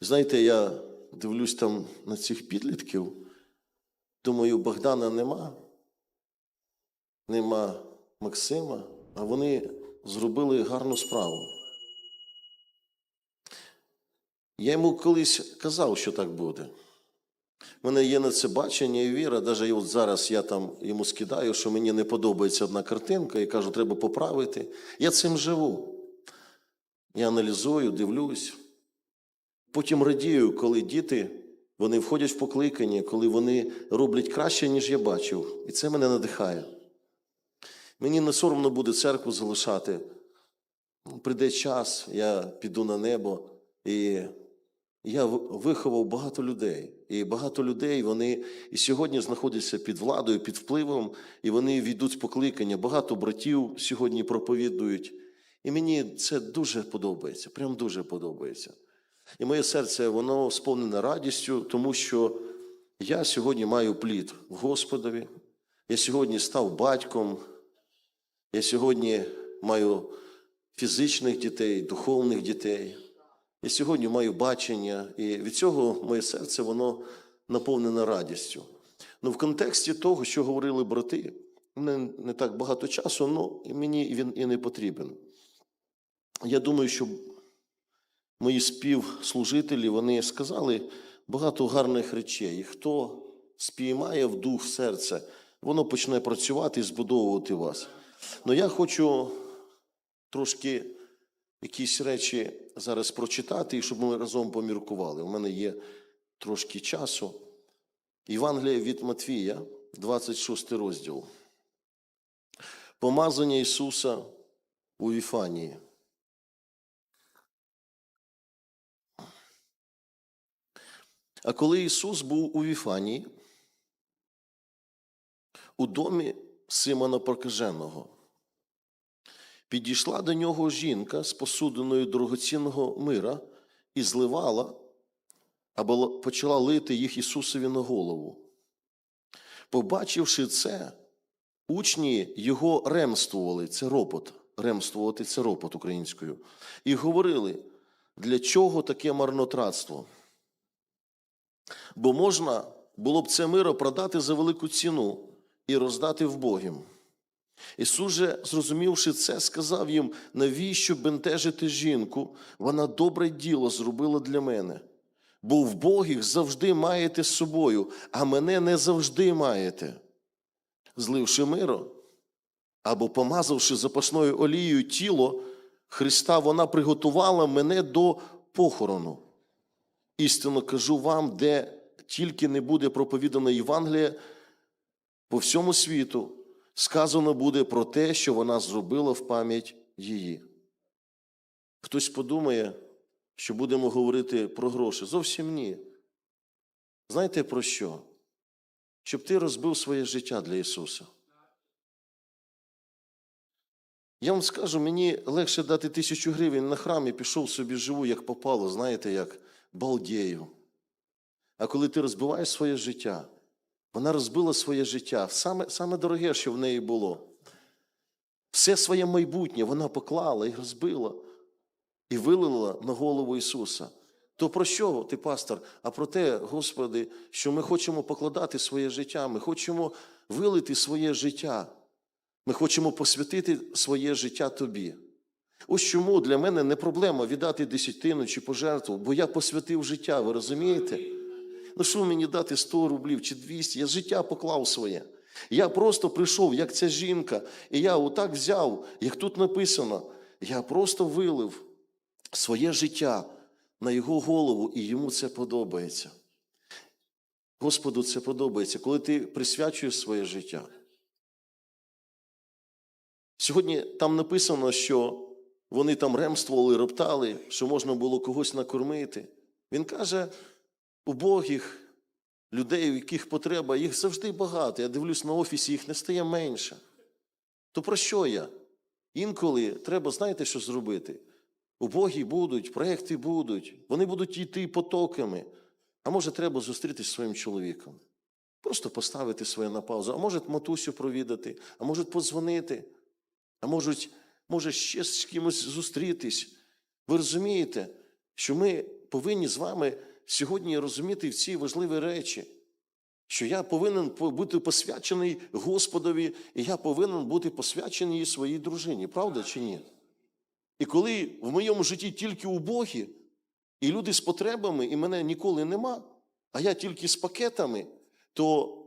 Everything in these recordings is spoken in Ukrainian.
Знаєте, я дивлюсь там на цих підлітків, думаю, Богдана нема, нема Максима, а вони зробили гарну справу. Я йому колись казав, що так буде. У мене є на це бачення і віра. Навіть от зараз я там йому скидаю, що мені не подобається одна картинка, і кажу, треба поправити. Я цим живу. Я аналізую, дивлюсь. Потім радію, коли діти вони входять в покликання, коли вони роблять краще, ніж я бачив. І це мене надихає. Мені не соромно буде церкву залишати. Прийде час, я піду на небо, і я виховав багато людей. І багато людей вони і сьогодні знаходяться під владою, під впливом, і вони війдуть в покликання. Багато братів сьогодні проповідують. І мені це дуже подобається, прям дуже подобається. І моє серце, воно сповнене радістю, тому що я сьогодні маю плід в Господові. Я сьогодні став батьком. Я сьогодні маю фізичних дітей, духовних дітей. Я сьогодні маю бачення, і від цього моє серце воно наповнене радістю. Ну, в контексті того, що говорили брати, не, не так багато часу, ну мені він і не потрібен. Я думаю, що мої співслужителі вони сказали багато гарних речей. І хто спіймає в дух серце, воно почне працювати і збудовувати вас. Ну я хочу трошки якісь речі зараз прочитати, і щоб ми разом поміркували. У мене є трошки часу. Євангелія від Матвія, 26 розділ. Помазання Ісуса у Віфанії. А коли Ісус був у Віфанії, у домі Симона Прокаженого, підійшла до нього жінка з посудиною дорогоцінного мира і зливала, або почала лити їх Ісусові на голову. Побачивши це, учні його ремствували, це ропот, ремствувати це ропот українською, і говорили, для чого таке марнотратство? Бо можна було б це миро продати за велику ціну і роздати вбогим. Ісус же, зрозумівши це, сказав їм, навіщо бентежити жінку? Вона добре діло зробила для мене. Бо вбогих завжди маєте з собою, а мене не завжди маєте. Зливши миро або помазавши запашною олією тіло Христа, вона приготувала мене до похорону. Істинно кажу вам, де тільки не буде проповідана Євангелія по всьому світу, сказано буде про те, що вона зробила в пам'ять її. Хтось подумає, що будемо говорити про гроші. Зовсім ні. Знаєте про що? Щоб ти розбив своє життя для Ісуса. Я вам скажу, мені легше дати тисячу гривень на храм і пішов собі живу, як попало, знаєте, як балдею. А коли ти розбиваєш своє життя, вона розбила своє життя, саме, саме дороге, що в неї було. Все своє майбутнє вона поклала і розбила, і вилила на голову Ісуса. То про що ти, пастор? А про те, Господи, що ми хочемо покладати своє життя, ми хочемо вилити своє життя. Ми хочемо посвятити своє життя тобі. Ось чому для мене не проблема віддати десятину чи пожертву, бо я посвятив життя, ви розумієте? Ну що мені дати 100 рублів чи 200? Я життя поклав своє. Я просто прийшов, як ця жінка, і я отак взяв, як тут написано, я просто вилив своє життя на його голову, і йому це подобається. Господу це подобається, коли ти присвячуєш своє життя. Сьогодні там написано, що вони там ремствували, роптали, що можна було когось накормити. Він каже, убогих людей, у яких потреба, їх завжди багато. Я дивлюсь на офісі, їх не стає менше. То про що я? Інколи треба, знаєте, що зробити? Убогі будуть, проекти будуть, вони будуть йти потоками. А може, треба зустрітися зі своїм чоловіком. Просто поставити своє на паузу. А може, матусю провідати, а може, подзвонити, а можуть, може ще з кимось зустрітись. Ви розумієте, що ми повинні з вами сьогодні розуміти ці важливі речі, що я повинен бути посвячений Господові, і я повинен бути посвячений своїй дружині. Правда чи ні? І коли в моєму житті тільки убогі, і люди з потребами, і мене ніколи нема, а я тільки з пакетами, то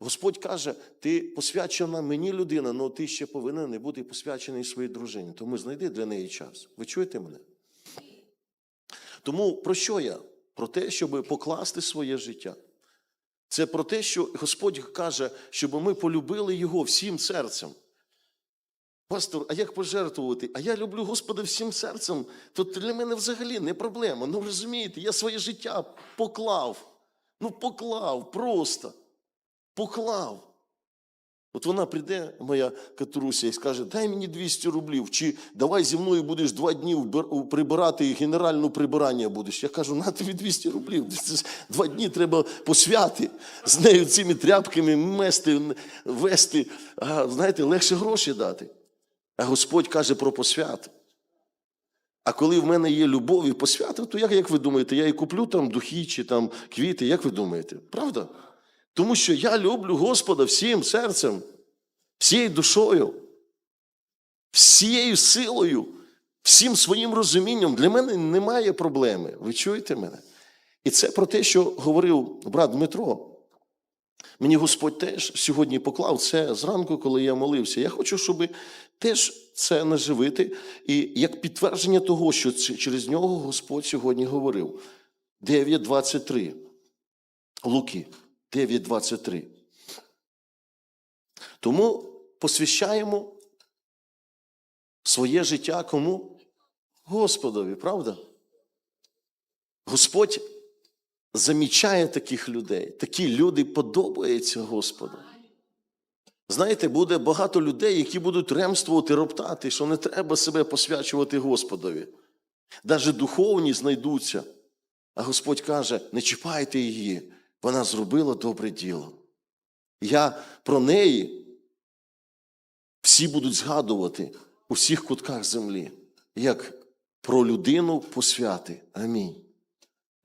Господь каже: ти посвячена мені людина, але ти ще повинен бути посвячений своїй дружині. Тому знайди для неї час. Ви чуєте мене? Тому про що я? Про те, щоб покласти своє життя. Це про те, що Господь каже, щоб ми полюбили Його всім серцем. Пастор, а як пожертвувати? А я люблю Господа всім серцем. То для мене взагалі не проблема. Ну розумієте, я своє життя поклав. Ну, поклав просто. Поклав. От вона прийде, моя Катруся, і скаже: дай мені 200 рублів, чи давай зі мною будеш два дні прибирати і генеральне прибирання будеш. Я кажу, на тобі 200 рублів. Два дні треба посвяти з нею цими тряпками мести, вести. А, знаєте, легше гроші дати. А Господь каже про посвят. А коли в мене є любов і посвята, то як, як ви думаєте, я і куплю там духи чи там квіти, як ви думаєте? Правда? Тому що я люблю Господа всім серцем, всією душою, всією силою, всім своїм розумінням. Для мене немає проблеми. Ви чуєте мене? І це про те, що говорив брат Дмитро. Мені Господь теж сьогодні поклав це зранку, коли я молився. Я хочу, щоб теж це наживити. І як підтвердження того, що через нього Господь сьогодні говорив. 9.23. Луки 9.23. Тому посвящаємо своє життя кому? Господові, правда? Господь замічає таких людей. Такі люди подобаються Господу. Знаєте, буде багато людей, які будуть ремствувати, роптати, що не треба себе посвячувати Господові. Навіть духовні знайдуться. А Господь каже: не чіпайте її, вона зробила добре діло. Я про неї всі будуть згадувати у всіх кутках землі, як про людину посвяти. Амінь.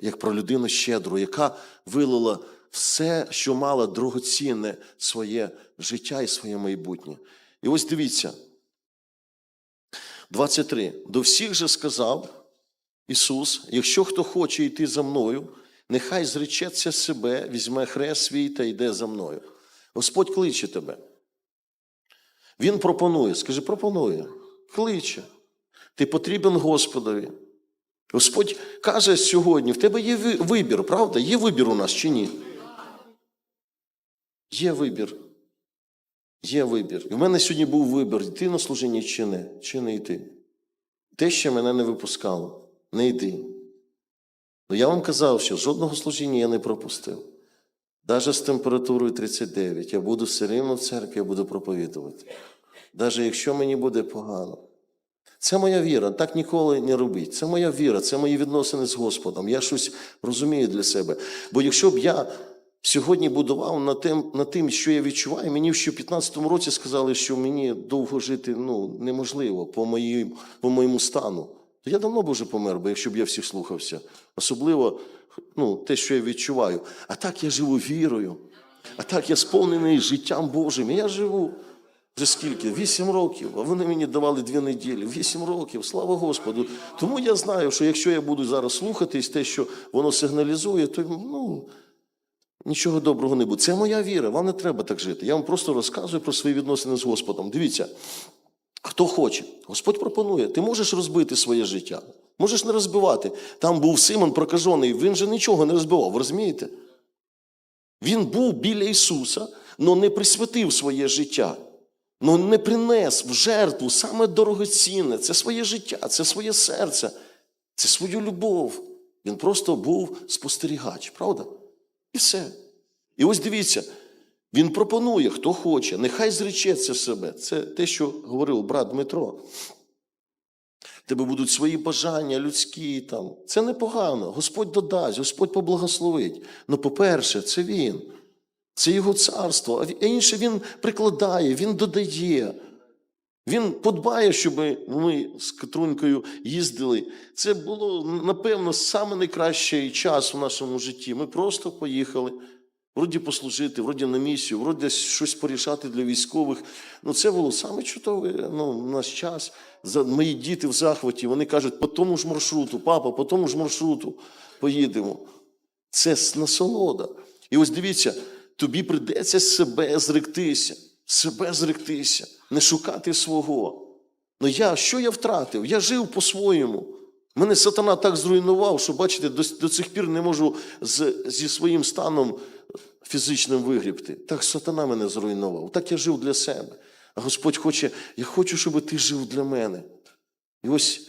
Як про людину щедру, яка вилила все, що мала дорогоцінне своє життя і своє майбутнє. І ось дивіться, 23. До всіх же сказав Ісус: якщо хто хоче йти за мною, нехай зречеться себе, візьме хрест свій та йде за мною. Господь кличе тебе. Він пропонує, скажи, пропонує, кличе. Ти потрібен Господові. Господь каже сьогодні: в тебе є вибір, правда? Є вибір у нас чи ні? Є вибір. Є вибір. І в мене сьогодні був вибір, йти на служіння чи не, чи не йти. Те, що мене не випускало, не йди. Ну я вам казав, що жодного служіння я не пропустив. Навіть з температурою 39 я буду все рівно в церкві, я буду проповідувати. Навіть якщо мені буде погано. Це моя віра, так ніколи не робіть. Це моя віра, це мої відносини з Господом. Я щось розумію для себе. Бо якщо б я сьогодні будував над тим, над тим, що я відчуваю, мені ще в 15-му році сказали, що мені довго жити ну, неможливо по, моїм, по моєму стану. То я давно б вже помер, бо якщо б я всіх слухався. Особливо ну, те, що я відчуваю. А так я живу вірою. А так я сповнений життям Божим. Я живу вже скільки? Вісім років. А вони мені давали дві неділі. Вісім років, слава Господу. Тому я знаю, що якщо я буду зараз слухатись те, що воно сигналізує, то ну, нічого доброго не буде. Це моя віра, вам не треба так жити. Я вам просто розказую про свої відносини з Господом. Дивіться, хто хоче, Господь пропонує. Ти можеш розбити своє життя, можеш не розбивати. Там був Симон прокажений, він же нічого не розбивав, розумієте? Він був біля Ісуса, але не присвятив своє життя. Ну не принес в жертву саме дорогоцінне, це своє життя, це своє серце, це свою любов. Він просто був спостерігач, правда? І все. І ось дивіться, він пропонує, хто хоче, нехай зречеться себе. Це те, що говорив брат Дмитро. Тебе будуть свої бажання, людські там. Це непогано. Господь додасть, Господь поблагословить. Ну, по-перше, це він. Це його царство, а інше він прикладає, він додає. Він подбає, щоб ми з Катрунькою їздили. Це було, напевно, саме найкращий час у нашому житті. Ми просто поїхали. Вроді послужити, вроді на місію, вроді щось порішати для військових. Ну, це було саме чудовий ну, наш час. Мої діти в захваті, вони кажуть, по тому ж маршруту, папа, по тому ж маршруту поїдемо. Це насолода. І ось дивіться, тобі прийдеться себе зректися, себе зректися, не шукати свого. Ну я, що я втратив? Я жив по-своєму. Мене сатана так зруйнував, що, бачите, до, до цих пір не можу з, зі своїм станом фізичним вигрібти. Так сатана мене зруйнував. Так я жив для себе. А Господь хоче, я хочу, щоб ти жив для мене. І ось,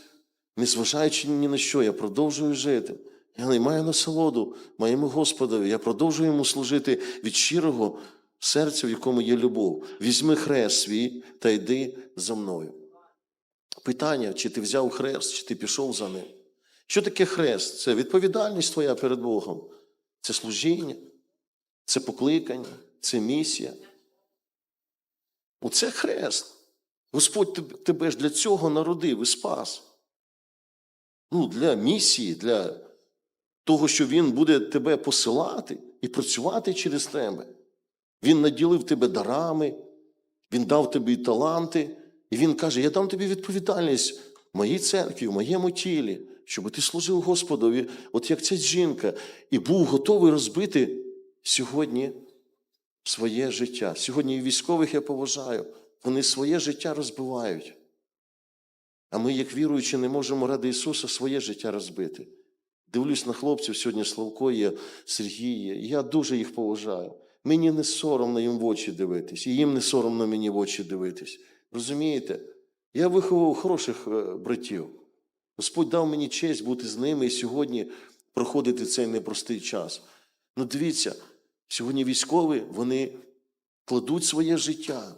незважаючи ні на що, я продовжую жити. Я не маю насолоду моєму Господові. Я продовжую йому служити від щирого серця, в якому є любов. Візьми хрест свій та йди за мною. Питання, чи ти взяв хрест, чи ти пішов за ним. Що таке хрест? Це відповідальність твоя перед Богом. Це служіння, це покликання, це місія. Оце хрест. Господь тебе ж для цього народив і спас. Ну, для місії, для того, що Він буде тебе посилати і працювати через тебе. Він наділив тебе дарами, Він дав тобі таланти, і Він каже: Я дам тобі відповідальність в моїй церкві, в моєму тілі, щоб ти служив Господові, от як ця жінка, і був готовий розбити сьогодні своє життя. Сьогодні військових я поважаю, вони своє життя розбивають. А ми, як віруючі, не можемо ради Ісуса своє життя розбити. Дивлюсь на хлопців сьогодні Славко є, Сергій є. Я дуже їх поважаю. Мені не соромно їм в очі дивитись, і їм не соромно мені в очі дивитись. Розумієте? Я виховав хороших е, братів. Господь дав мені честь бути з ними і сьогодні проходити цей непростий час. Ну дивіться, сьогодні військові вони кладуть своє життя,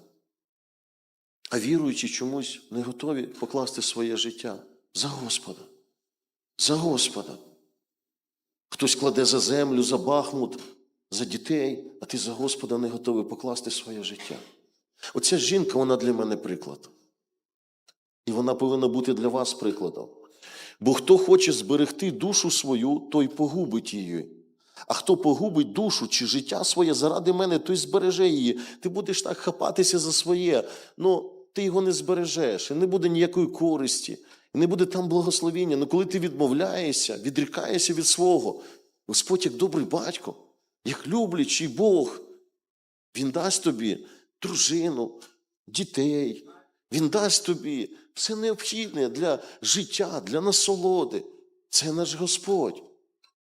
а віруючі чомусь не готові покласти своє життя за Господа. За Господа. Хтось кладе за землю, за Бахмут, за дітей, а ти за Господа не готовий покласти своє життя. Оця жінка, вона для мене приклад. І вона повинна бути для вас прикладом. Бо хто хоче зберегти душу свою, той погубить її. А хто погубить душу чи життя своє заради мене, той збереже її. Ти будеш так хапатися за своє, ну ти його не збережеш, і не буде ніякої користі, і не буде там благословіння. Ну коли ти відмовляєшся, відрікаєшся від свого, Господь, як добрий батько, як люблячий Бог, Він дасть тобі дружину, дітей, Він дасть тобі все необхідне для життя, для насолоди. Це наш Господь.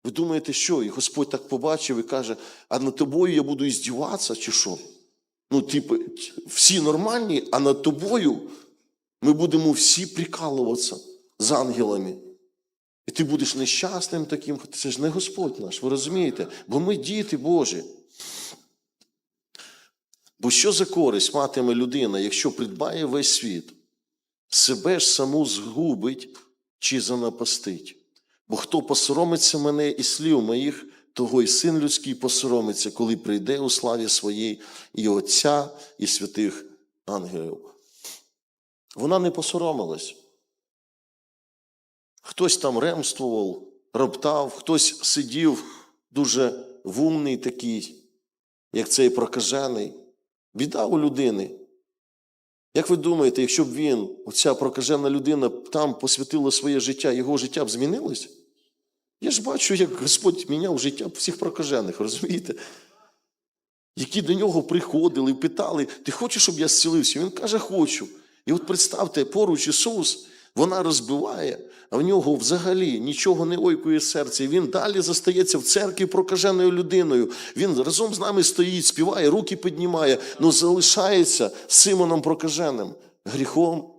Ви думаєте, що? І Господь так побачив і каже, а над тобою я буду іздіватися, чи що? Ну, типу, всі нормальні, а над тобою ми будемо всі прикалуватися з ангелами. І ти будеш нещасним таким. Це ж не Господь наш, ви розумієте? Бо ми діти Божі. Бо що за користь матиме людина, якщо придбає весь світ, себе ж саму згубить чи занапастить? Бо хто посоромиться мене і слів моїх, того й син людський посоромиться, коли прийде у славі своїй і Отця, і святих ангелів. Вона не посоромилась. Хтось там ремствував, роптав, хтось сидів дуже вумний такий, як цей прокажений. Біда у людини. Як ви думаєте, якщо б він, оця прокажена людина, там посвятила своє життя, його життя б змінилось? Я ж бачу, як Господь міняв життя всіх прокажених, розумієте? Які до нього приходили питали, ти хочеш, щоб я зцілився? Він каже, хочу. І от представте, поруч Ісус, вона розбиває, а в нього взагалі нічого не ойкує серце. Він далі застається в церкві прокаженою людиною. Він разом з нами стоїть, співає, руки піднімає, але залишається Симоном прокаженим, гріхом,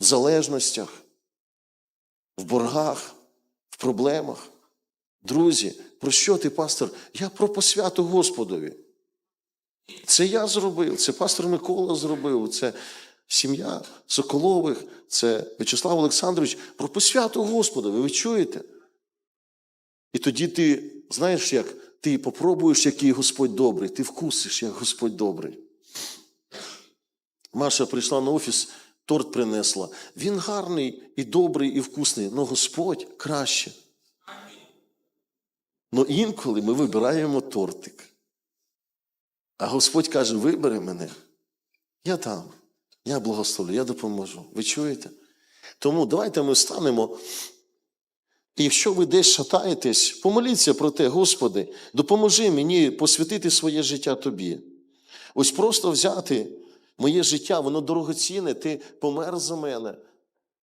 в залежностях, в боргах, в проблемах. Друзі, про що ти, пастор? Я про посвяту Господові. Це я зробив, це пастор Микола зробив, це сім'я Соколових, це В'ячеслав Олександрович про посвяту Господові. Ви чуєте? І тоді ти, знаєш, як ти попробуєш, який Господь добрий, ти вкусиш, як Господь добрий. Маша прийшла на офіс, торт принесла. Він гарний і добрий, і вкусний, але Господь краще. Но інколи ми вибираємо тортик. А Господь каже: вибери мене. Я там, я благословлю, я допоможу. Ви чуєте? Тому давайте ми встанемо. І якщо ви десь шатаєтесь, помоліться про те, Господи, допоможи мені посвятити своє життя Тобі. Ось просто взяти моє життя, воно дорогоцінне, ти помер за мене,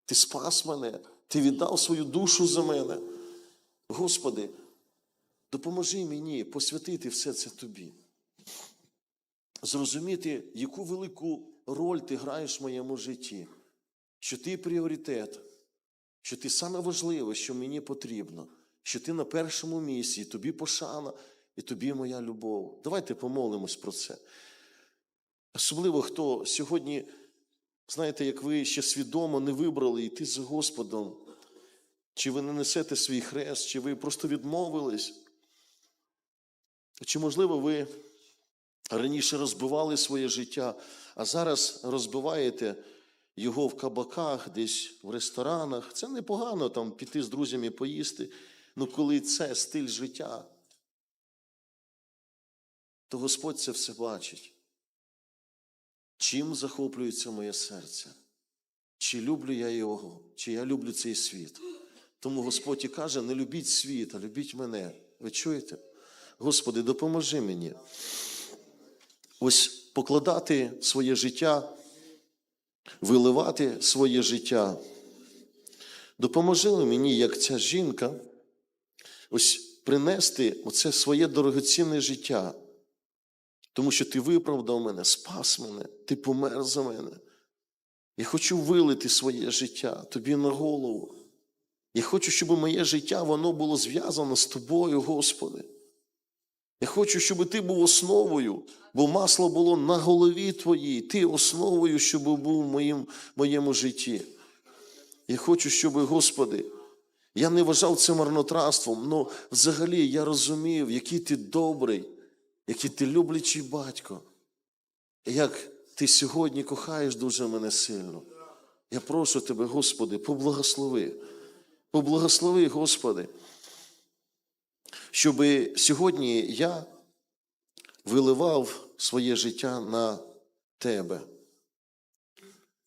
ти спас мене, ти віддав свою душу за мене. Господи, допоможи мені посвятити все це Тобі. Зрозуміти, яку велику роль ти граєш в моєму житті, що ти пріоритет, що ти саме важливе, що мені потрібно, що ти на першому місці, тобі пошана, і тобі моя любов. Давайте помолимось про це. Особливо, хто сьогодні, знаєте, як ви ще свідомо не вибрали йти за Господом, чи ви не несете свій хрест, чи ви просто відмовились, чи, можливо, ви раніше розбивали своє життя, а зараз розбиваєте його в кабаках, десь в ресторанах. Це непогано там піти з друзями поїсти. Ну коли це стиль життя, то Господь це все бачить. Чим захоплюється моє серце? Чи люблю я його, чи я люблю цей світ? Тому Господь і каже: не любіть світ, а любіть мене. Ви чуєте? Господи, допоможи мені. Ось покладати своє життя, виливати своє життя. Допоможи мені, як ця жінка, ось принести оце своє дорогоцінне життя. Тому що ти виправдав мене, спас мене, ти помер за мене. Я хочу вилити своє життя тобі на голову. Я хочу, щоб моє життя воно було зв'язано з тобою, Господи. Я хочу, щоб ти був основою, бо масло було на голові твоїй, ти основою, щоб був в моїм, моєму житті. Я хочу, щоб, Господи, я не вважав це марнотратством, але взагалі я розумів, який ти добрий, який ти люблячий батько, як ти сьогодні кохаєш дуже мене сильно. Я прошу тебе, Господи, поблагослови. Поблагослови, Господи, щоб сьогодні я виливав своє життя на Тебе.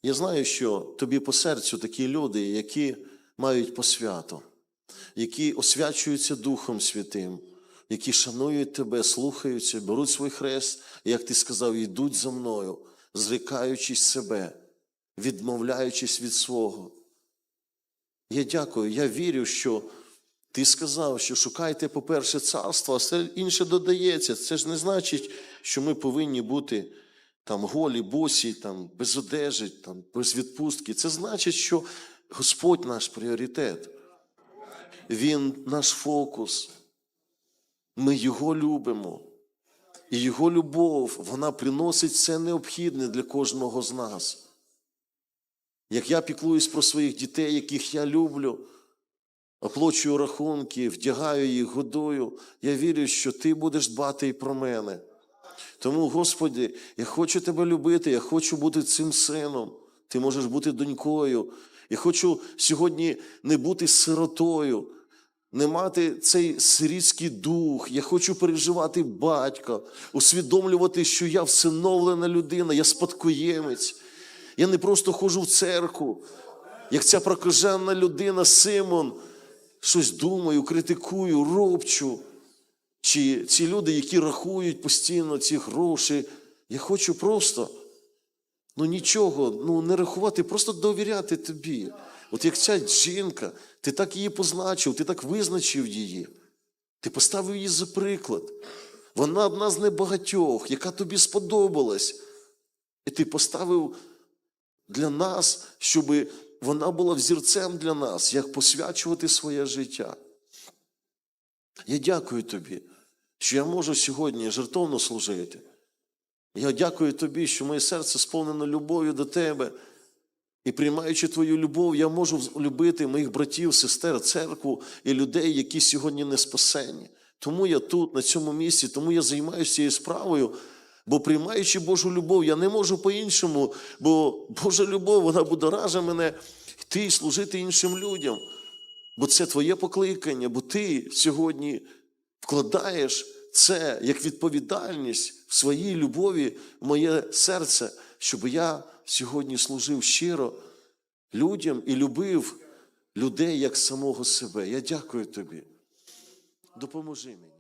Я знаю, що тобі по серцю такі люди, які мають посвяту, які освячуються Духом Святим, які шанують тебе, слухаються, беруть свій хрест, і, як ти сказав, йдуть за мною, зрікаючись себе, відмовляючись від свого. Я дякую, я вірю, що ти сказав, що шукайте, по-перше, царство, а все інше додається. Це ж не значить, що ми повинні бути там голі, босі, там, без одежі, там, без відпустки. Це значить, що Господь наш пріоритет. Він наш фокус. Ми Його любимо. І Його любов, вона приносить все необхідне для кожного з нас. Як я піклуюсь про своїх дітей, яких я люблю, оплачую рахунки, вдягаю їх, годую, я вірю, що ти будеш дбати і про мене. Тому, Господи, я хочу тебе любити, я хочу бути цим сином. Ти можеш бути донькою. Я хочу сьогодні не бути сиротою, не мати цей сирітський дух. Я хочу переживати батька, усвідомлювати, що я всиновлена людина, я спадкоємець. Я не просто ходжу в церкву, як ця прокажена людина Симон, щось думаю, критикую, робчу. Чи ці люди, які рахують постійно ці гроші, я хочу просто ну нічого, ну не рахувати, просто довіряти тобі. От як ця жінка, ти так її позначив, ти так визначив її, ти поставив її за приклад. Вона одна з небагатьох, яка тобі сподобалась. І ти поставив для нас, щоб вона була взірцем для нас, як посвячувати своє життя. Я дякую тобі, що я можу сьогодні жертовно служити. Я дякую тобі, що моє серце сповнено любов'ю до тебе. І приймаючи твою любов, я можу любити моїх братів, сестер, церкву і людей, які сьогодні не спасені. Тому я тут, на цьому місці, тому я займаюся цією справою, Бо приймаючи Божу любов, я не можу по-іншому, бо Божа любов, вона будоражить мене йти і служити іншим людям. Бо це твоє покликання, бо ти сьогодні вкладаєш це як відповідальність в своїй любові в моє серце, щоб я сьогодні служив щиро людям і любив людей як самого себе. Я дякую тобі. Допоможи мені.